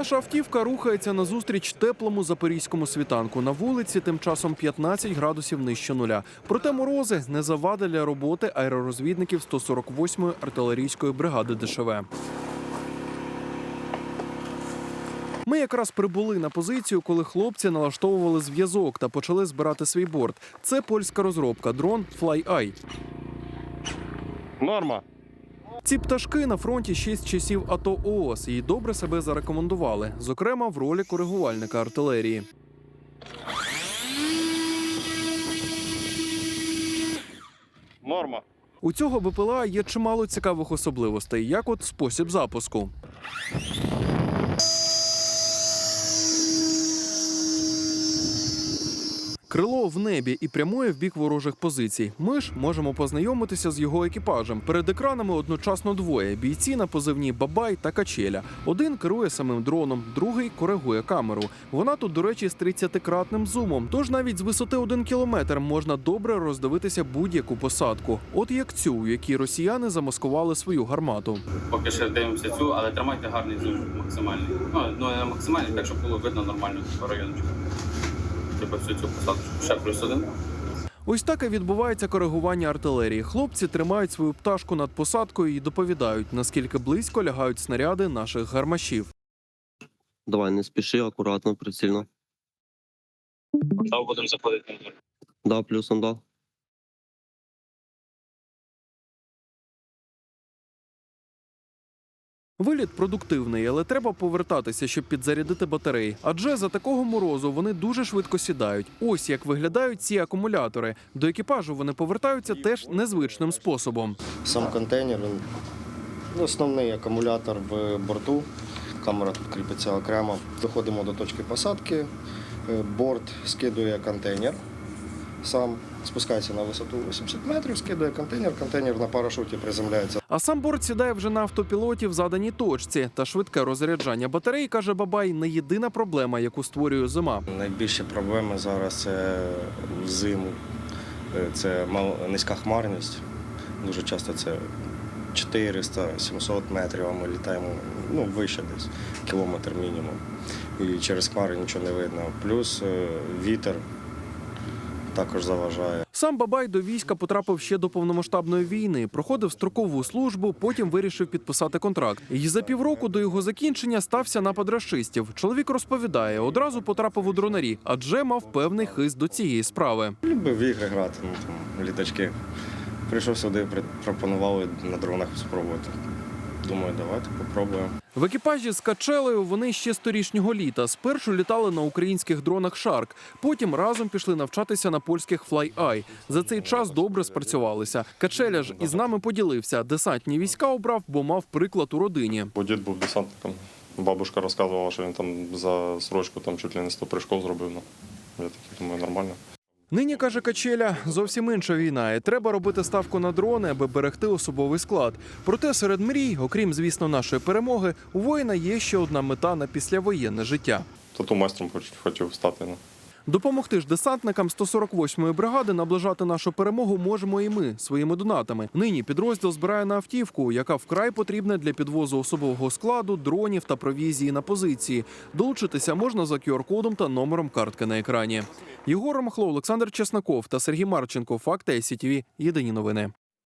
Наша автівка рухається назустріч теплому запорізькому світанку. На вулиці тим часом 15 градусів нижче нуля. Проте морози не завади для роботи аеророзвідників 148-ї артилерійської бригади ДШВ. Ми якраз прибули на позицію, коли хлопці налаштовували зв'язок та почали збирати свій борт. Це польська розробка дрон FlyEye. Норма. Ці пташки на фронті ще з часів АТО ООС і добре себе зарекомендували, зокрема в ролі коригувальника артилерії. Норма. У цього БПЛА є чимало цікавих особливостей, як от спосіб запуску. Крило в небі і прямує в бік ворожих позицій. Ми ж можемо познайомитися з його екіпажем. Перед екранами одночасно двоє: бійці на позивні Бабай та Качеля. Один керує самим дроном, другий коригує камеру. Вона тут, до речі, з 30-кратним зумом. Тож навіть з висоти один кілометр можна добре роздивитися будь-яку посадку. От як цю, в якій росіяни замаскували свою гармату. Поки ще дивимося цю, але тримайте гарний зум максимальний. Ну, ну не максимальний, так щоб було видно нормально по Типу всю цю посадку. Ще плюс один. Ось так і відбувається коригування артилерії. Хлопці тримають свою пташку над посадкою і доповідають, наскільки близько лягають снаряди наших гармашів. Давай, не спіши, акуратно, прицільно. Та будемо заходити. Да, плюсом да. Виліт продуктивний, але треба повертатися, щоб підзарядити батареї. Адже за такого морозу вони дуже швидко сідають. Ось як виглядають ці акумулятори. До екіпажу вони повертаються теж незвичним способом. Сам контейнер, основний акумулятор в борту. Камера тут кріпиться окремо. Доходимо до точки посадки. Е, Борт скидує контейнер. Сам спускається на висоту 80 метрів, скидує контейнер. Контейнер на парашуті приземляється. А сам борт сідає вже на автопілоті в заданій точці. Та швидке розряджання батарей, каже Бабай, не єдина проблема, яку створює зима. Найбільші проблеми зараз це взиму. Е, Це низька хмарність. Дуже часто це 400-700 метрів, а ми літаємо ну, вище десь, кілометр мінімум. І через хмари нічого не видно. Плюс е, вітер також заважає. Сам Бабай до війська потрапив ще до повномасштабної війни, проходив строкову службу, потім вирішив підписати контракт. І за півроку до його закінчення стався напад рашистів. Чоловік розповідає, одразу потрапив у дронарі, адже мав певний хист до цієї справи. Любив в ігри грати, ну, там, літачки. Прийшов сюди, пропонували на дронах спробувати. Думаю, давайте попробуємо. В екіпажі з качелею вони ще з торішнього літа. Спершу літали на українських дронах Шарк, потім разом пішли навчатися на польських Fly-Eye. За цей час добре спрацювалися. Качеля ж із нами поділився. Десантні війська обрав, бо мав приклад у родині. Бо дід був десантником. Бабушка розказувала, що він там за срочку там чуть ли не 100 прыжков зробив. Ну, я такий думаю, нормально. Нині каже Качеля, зовсім інша війна, і треба робити ставку на дрони, аби берегти особовий склад. Проте серед мрій, окрім звісно, нашої перемоги, у воїна є ще одна мета на післявоєнне життя. Тату майстром хотів стати. Допомогти ж десантникам 148-ї бригади наближати нашу перемогу можемо і ми своїми донатами. Нині підрозділ збирає на автівку, яка вкрай потрібна для підвозу особового складу, дронів та провізії на позиції. Долучитися можна за QR-кодом та номером картки на екрані. Єгор Махло, Олександр Чесноков та Сергій Марченко. Факти СІТВ. Єдині новини.